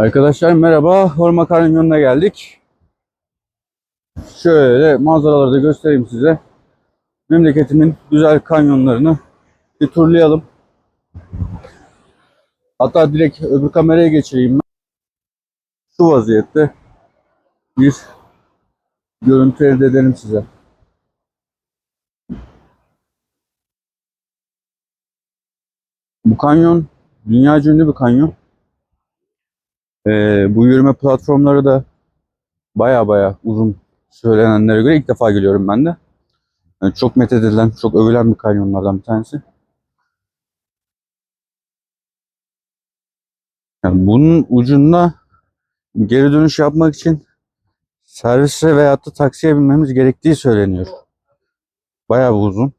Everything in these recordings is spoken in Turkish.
Arkadaşlar merhaba. Horma Kanyonu'na geldik. Şöyle manzaraları da göstereyim size. Memleketimin güzel kanyonlarını bir turlayalım. Hatta direkt öbür kameraya geçireyim. ben. Şu vaziyette bir görüntü elde edelim size. Bu kanyon dünya ünlü bir kanyon. Ee, bu yürüme platformları da baya baya uzun söylenenlere göre ilk defa geliyorum ben de. Yani çok methedilen, çok övülen bir kanyonlardan bir tanesi. Yani bunun ucunda geri dönüş yapmak için servise veyahut da taksiye binmemiz gerektiği söyleniyor. Bayağı bir uzun.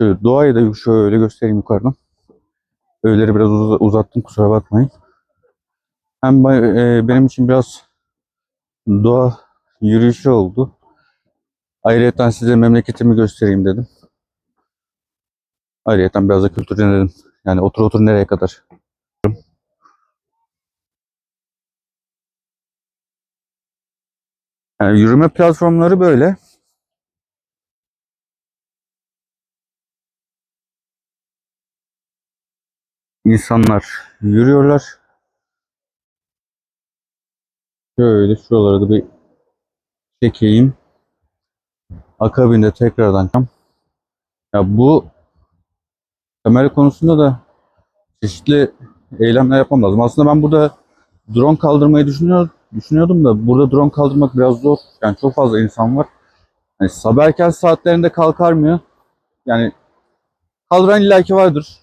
Şöyle doğayı da şöyle göstereyim yukarıdan. Öyleri biraz uz- uzattım kusura bakmayın. Hem e, benim için biraz doğa yürüyüşü oldu. Ayrıca size memleketimi göstereyim dedim. Ayrıca biraz da kültürlenelim. Yani otur otur nereye kadar? Yani yürüme platformları böyle. İnsanlar yürüyorlar. Şöyle şuraları da bir çekeyim. Akabinde tekrardan ya bu kamera konusunda da çeşitli eylemler yapmam lazım. Aslında ben burada drone kaldırmayı düşünüyor, düşünüyordum da burada drone kaldırmak biraz zor. Yani çok fazla insan var. Yani sabah erken saatlerinde kalkar mı? Yani kaldıran illaki vardır.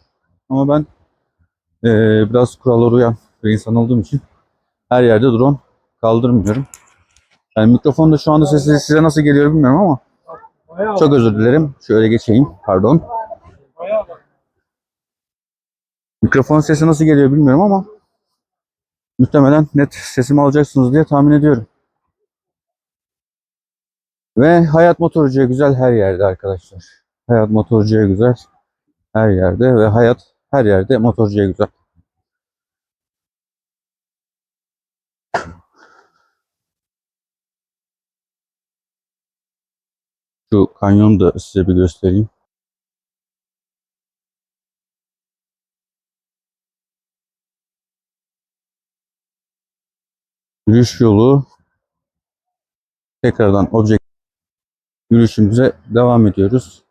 Ama ben eee, biraz kurallara uyan bir insan olduğum için her yerde drone kaldırmıyorum. Yani mikrofon da şu anda sesi size nasıl geliyor bilmiyorum ama çok özür dilerim. Şöyle geçeyim. Pardon. Mikrofon sesi nasıl geliyor bilmiyorum ama muhtemelen net sesimi alacaksınız diye tahmin ediyorum. Ve hayat motorcuya güzel her yerde arkadaşlar. Hayat motorcuya güzel her yerde ve hayat her yerde motorcuya güzel. Şu kanyonu da size bir göstereyim. Yürüyüş yolu tekrardan objekt yürüyüşümüze devam ediyoruz.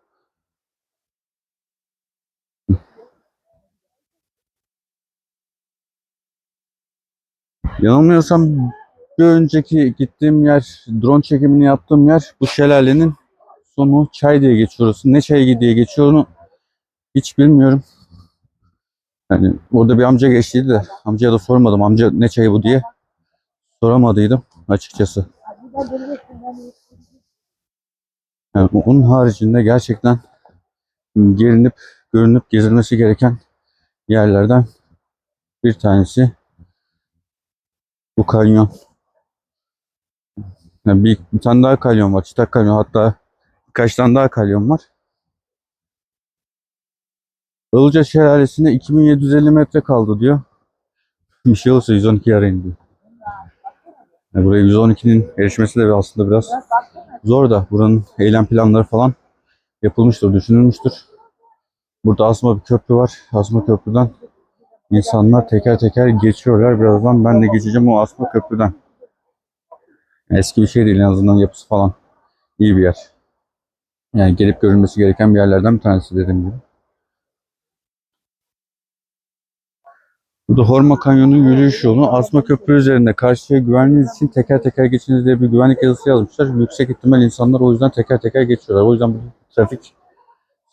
Yanılmıyorsam bir önceki gittiğim yer, drone çekimini yaptığım yer bu şelalenin sonu çay diye geçiyor. Ne çayı diye geçiyor onu hiç bilmiyorum. Yani orada bir amca geçtiydi de amcaya da sormadım amca ne çayı bu diye. Soramadıydım açıkçası. Yani onun haricinde gerçekten gelinip görünüp gezilmesi gereken yerlerden bir tanesi bu kanyon. Yani bir, bir tane daha kanyon var. Çıtak kanyon hatta birkaç tane daha kanyon var. Ilıca Şelalesi'ne 2750 metre kaldı diyor. Bir şey olursa 112 arayın diyor. Yani buraya 112'nin erişmesi de aslında biraz zor da buranın eylem planları falan yapılmıştır, düşünülmüştür. Burada asma bir köprü var. Asma köprüden insanlar teker teker geçiyorlar. Birazdan ben de geçeceğim o asma köprüden. Eski bir şey değil en azından yapısı falan iyi bir yer. Yani gelip görülmesi gereken bir yerlerden bir tanesi dediğim gibi. Burada Horma Kanyonu yürüyüş yolu. Asma Köprü üzerinde karşıya güvenliğiniz için teker teker geçiniz diye bir güvenlik yazısı yazmışlar. Yüksek ihtimal insanlar o yüzden teker teker geçiyorlar. O yüzden bu trafik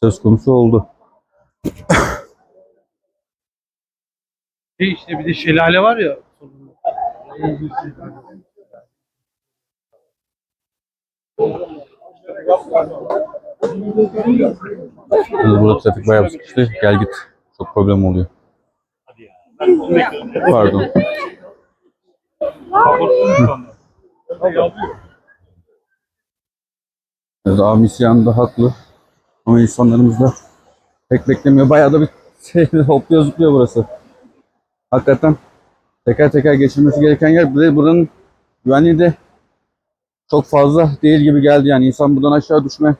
söz konusu oldu. Şey işte bir de şelale var ya. Sonunda. Burada, trafik bayağı sıkıştı. Gel git. Çok problem oluyor. Pardon. Evet, abi da haklı. Ama insanlarımız da pek beklemiyor. Bayağı da bir şey, hopluyor zıplıyor burası. Hakikaten teker teker geçilmesi gereken yer. Bir buranın güvenliği de çok fazla değil gibi geldi. Yani insan buradan aşağı düşme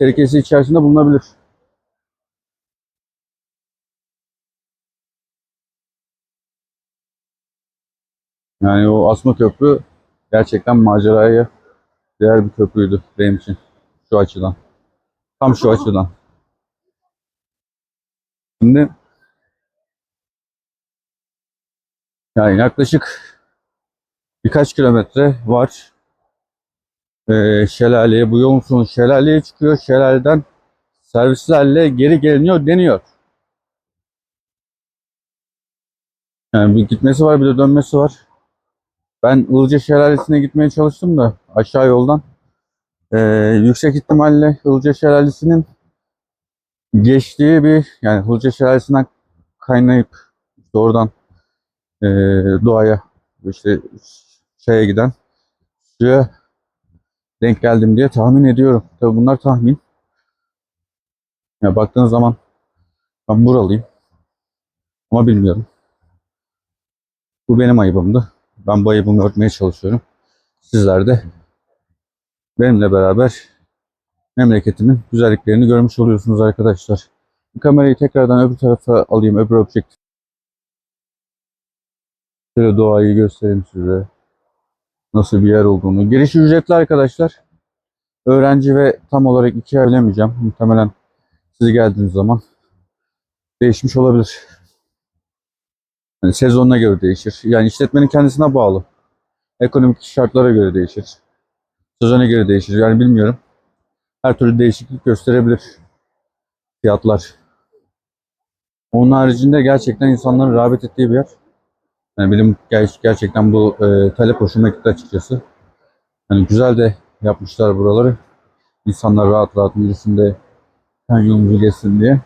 tehlikesi içerisinde bulunabilir. Yani o asma köprü gerçekten maceraya değer bir köprüydü benim için. Şu açıdan. Tam şu açıdan. Şimdi yani yaklaşık birkaç kilometre var. Ee, şelaleye bu yolun sonu şelaleye çıkıyor. Şelaleden servislerle geri geliniyor deniyor. Yani bir gitmesi var bir de dönmesi var. Ben Ilıca Şelalesi'ne gitmeye çalıştım da aşağı yoldan. Ee, yüksek ihtimalle Ilıca Şelalesi'nin geçtiği bir yani Ilıca Şelalesi'nden kaynayıp oradan ee, doğaya işte şeye giden suya denk geldim diye tahmin ediyorum. Tabii bunlar tahmin. Ya baktığınız zaman ben buralıyım. Ama bilmiyorum. Bu benim ayıbımdı. Ben bu ayıbımı örtmeye çalışıyorum. Sizler de benimle beraber memleketimin güzelliklerini görmüş oluyorsunuz arkadaşlar. Kamerayı tekrardan öbür tarafa alayım, öbür objektif. Şöyle doğayı göstereyim size. Nasıl bir yer olduğunu. Giriş ücretli arkadaşlar. Öğrenci ve tam olarak iki ay bilemeyeceğim. Muhtemelen siz geldiğiniz zaman değişmiş olabilir. Yani sezonuna göre değişir. Yani işletmenin kendisine bağlı. Ekonomik şartlara göre değişir. Sezona göre değişir. Yani bilmiyorum. Her türlü değişiklik gösterebilir fiyatlar. Onun haricinde gerçekten insanların rağbet ettiği bir yer. Yani benim ger- gerçekten bu e, talep hoşuma gitti açıkçası. Yani güzel de yapmışlar buraları. İnsanlar rahat rahat yürüsün de yolumuzu geçsin diye.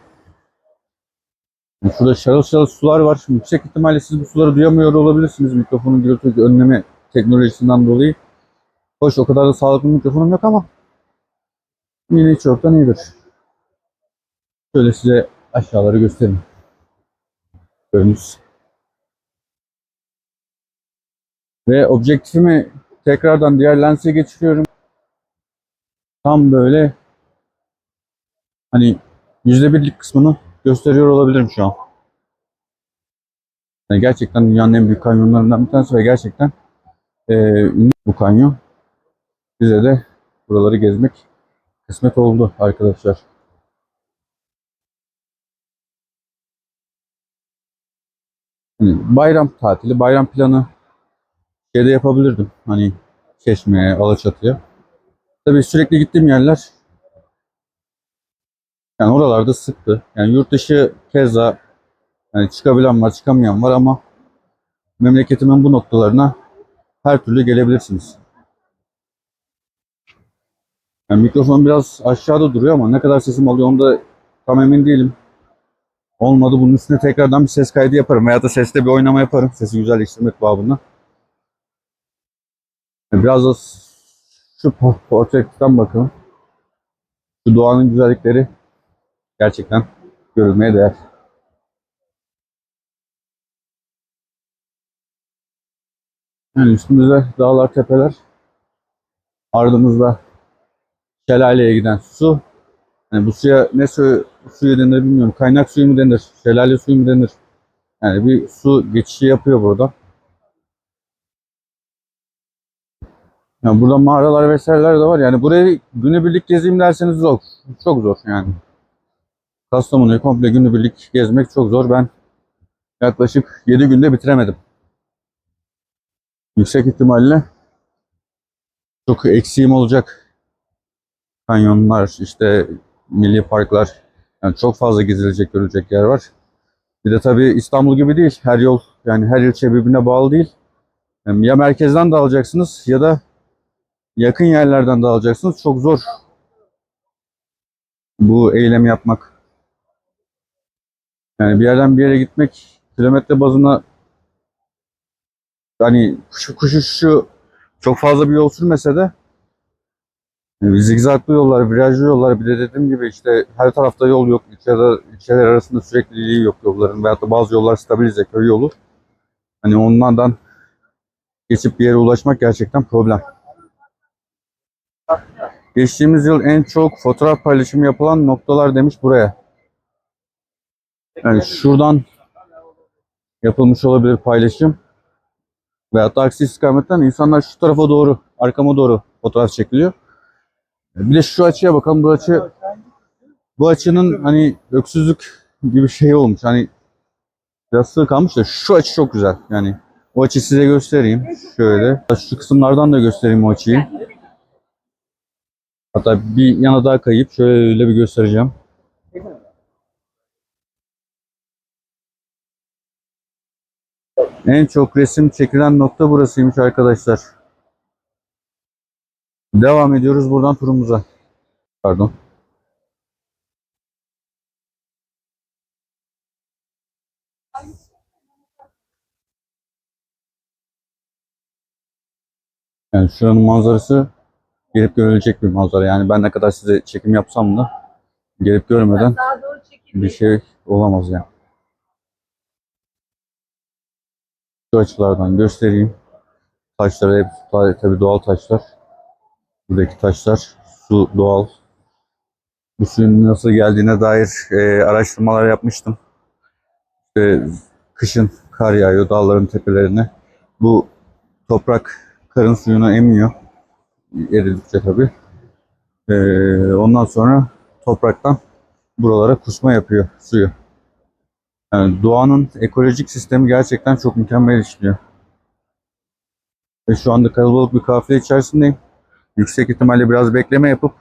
Yani Şurada şarıl şarıl sular var. Şimdi yüksek ihtimalle siz bu suları duyamıyor olabilirsiniz mikrofonun gürültü önleme teknolojisinden dolayı. Hoş o kadar da sağlıklı mikrofonum yok ama yine hiç yoktan iyidir. Şöyle size aşağıları göstereyim. Önünüz. Ve objektifimi tekrardan diğer lense geçiriyorum. Tam böyle hani yüzde birlik kısmını gösteriyor olabilirim şu an. Yani gerçekten dünyanın en büyük kanyonlarından bir tanesi ve gerçekten eee, ünlü bu kanyon. Bize de buraları gezmek kısmet oldu arkadaşlar. Hani bayram tatili, bayram planı şeyde yapabilirdim. Hani Çeşme'ye, Alaçatı'ya. Tabii sürekli gittiğim yerler yani oralarda sıktı. Yani yurt dışı keza yani çıkabilen var, çıkamayan var ama memleketimin bu noktalarına her türlü gelebilirsiniz. Yani mikrofon biraz aşağıda duruyor ama ne kadar sesim alıyor onda tam emin değilim. Olmadı bunun üstüne tekrardan bir ses kaydı yaparım veya da seste bir oynama yaparım. Sesi güzelleştirmek babında. Biraz da şu por- portretten bakalım. Şu doğanın güzellikleri gerçekten görülmeye değer. Yani üstümüzde dağlar, tepeler. Ardımızda şelaleye giden su. Yani bu suya ne su, suyu denir bilmiyorum. Kaynak suyu mu denir? Şelale suyu mu denir? Yani bir su geçişi yapıyor burada. Yani burada mağaralar vesaireler de var. Yani burayı günübirlik gezeyim derseniz zor. Çok zor yani. Kastamonu'yu komple günübirlik gezmek çok zor. Ben yaklaşık 7 günde bitiremedim. Yüksek ihtimalle çok eksiğim olacak. Kanyonlar, işte milli parklar. Yani çok fazla gezilecek, görülecek yer var. Bir de tabii İstanbul gibi değil. Her yol yani her ilçe birbirine bağlı değil. Yani ya merkezden de alacaksınız ya da yakın yerlerden de alacaksınız. Çok zor bu eylemi yapmak. Yani bir yerden bir yere gitmek kilometre bazına hani kuşu kuşu şu çok fazla bir yol sürmese de yani zigzaglı yollar, virajlı yollar bir de dediğim gibi işte her tarafta yol yok. İlçeler, ilçeler arasında sürekliliği yok yolların veyahut da bazı yollar stabilize köy yolu. Hani onlardan geçip bir yere ulaşmak gerçekten problem. Geçtiğimiz yıl en çok fotoğraf paylaşımı yapılan noktalar demiş buraya. Yani şuradan yapılmış olabilir paylaşım. Veyahut da aksi istikametten insanlar şu tarafa doğru, arkama doğru fotoğraf çekiliyor. Bir de şu açıya bakalım. Bu açı bu açının hani öksüzlük gibi şey olmuş. Hani biraz sığ kalmış da şu açı çok güzel. Yani o açıyı size göstereyim. Şöyle. Şu kısımlardan da göstereyim o açıyı. Hatta bir yana daha kayıp şöyle bir göstereceğim. En çok resim çekilen nokta burasıymış arkadaşlar. Devam ediyoruz buradan turumuza. Pardon. Yani şuranın manzarası gelip görülecek bir manzara. Yani ben ne kadar size çekim yapsam da gelip görmeden bir şey olamaz yani. Şu açılardan göstereyim. Taşlar hep tabii doğal taşlar. Buradaki taşlar su doğal. Bu suyun nasıl geldiğine dair e, araştırmalar yapmıştım. İşte kışın kar yağıyor dağların tepelerine. Bu toprak karın suyunu emiyor. Eridikçe tabii. E, ondan sonra topraktan buralara kusma yapıyor suyu. Yani doğanın ekolojik sistemi gerçekten çok mükemmel işliyor. Ve şu anda kalabalık bir kafile içerisindeyim. Yüksek ihtimalle biraz bekleme yapıp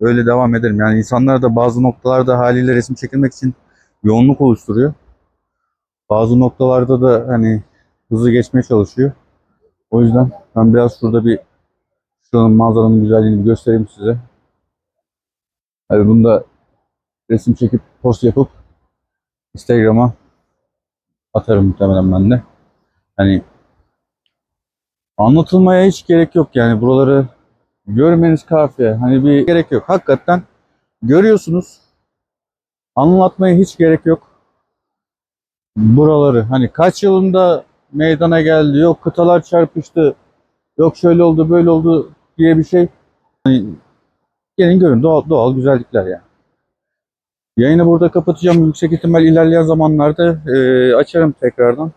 öyle devam ederim. Yani insanlar da bazı noktalarda haliyle resim çekilmek için yoğunluk oluşturuyor. Bazı noktalarda da hani hızlı geçmeye çalışıyor. O yüzden ben biraz şurada bir şuranın manzaranın güzelliğini göstereyim size. Hani bunda resim çekip post yapıp Instagram'a atarım muhtemelen ben de. Hani anlatılmaya hiç gerek yok yani buraları görmeniz kafi. Hani bir gerek yok. Hakikaten görüyorsunuz. Anlatmaya hiç gerek yok. Buraları hani kaç yılında meydana geldi, yok kıtalar çarpıştı, yok şöyle oldu böyle oldu diye bir şey. Hani gelin görün doğal, doğal güzellikler yani. Yayını burada kapatacağım. Yüksek ihtimal ilerleyen zamanlarda e, açarım tekrardan.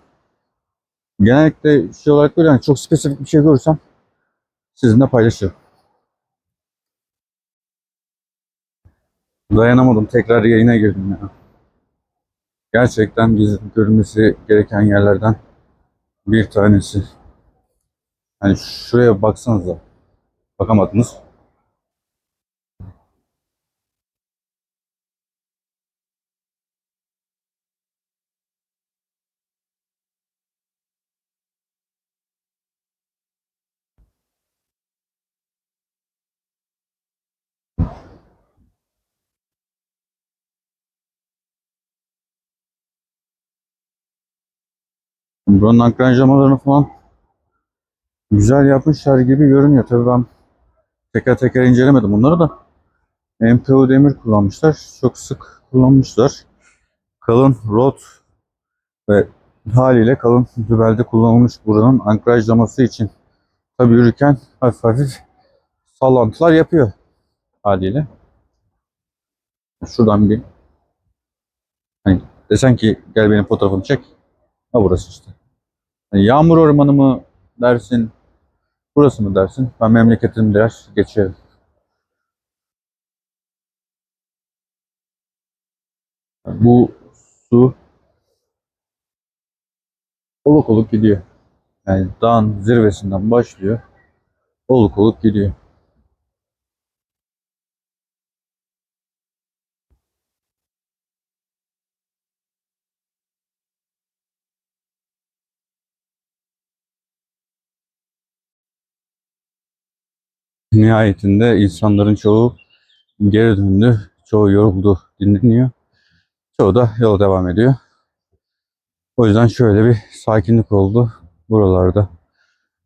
Genellikle şey olarak böyle hani çok spesifik bir şey görürsem sizinle paylaşırım. Dayanamadım. Tekrar yayına girdim ya. Gerçekten gizli görülmesi gereken yerlerden bir tanesi. Hani şuraya baksanıza. Bakamadınız. Buranın ankranjamalarını falan güzel yapmışlar gibi görünüyor. Tabii ben teker teker incelemedim bunları da. MPO demir kullanmışlar. Çok sık kullanmışlar. Kalın rot ve haliyle kalın dübelde kullanılmış buranın ankrajlaması için. Tabii yürürken hafif hafif sallantılar yapıyor haliyle. Şuradan bir hani desen ki gel benim fotoğrafımı çek. Ha burası işte. Yani yağmur ormanı mı dersin, burası mı dersin? Ben memleketim der geçerim. Bu su oluk oluk gidiyor. Yani dağın zirvesinden başlıyor. Oluk oluk gidiyor. Nihayetinde insanların çoğu geri döndü. Çoğu yoruldu, dinleniyor. Çoğu da yola devam ediyor. O yüzden şöyle bir sakinlik oldu buralarda.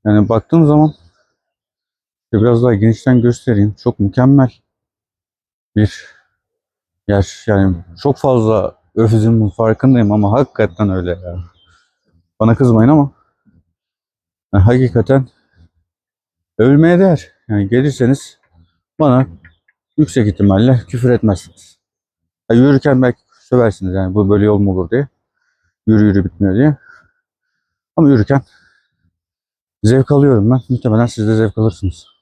Yani baktığım zaman biraz daha genişten göstereyim. Çok mükemmel bir yer. Yani çok fazla övdüğümün farkındayım ama hakikaten öyle ya. Bana kızmayın ama yani hakikaten övülmeye değer. Yani gelirseniz bana yüksek ihtimalle küfür etmezsiniz. Ya yürürken belki söversiniz yani bu böyle yol mu olur diye. Yürü yürü bitmiyor diye. Ama yürürken zevk alıyorum ben. Muhtemelen siz de zevk alırsınız.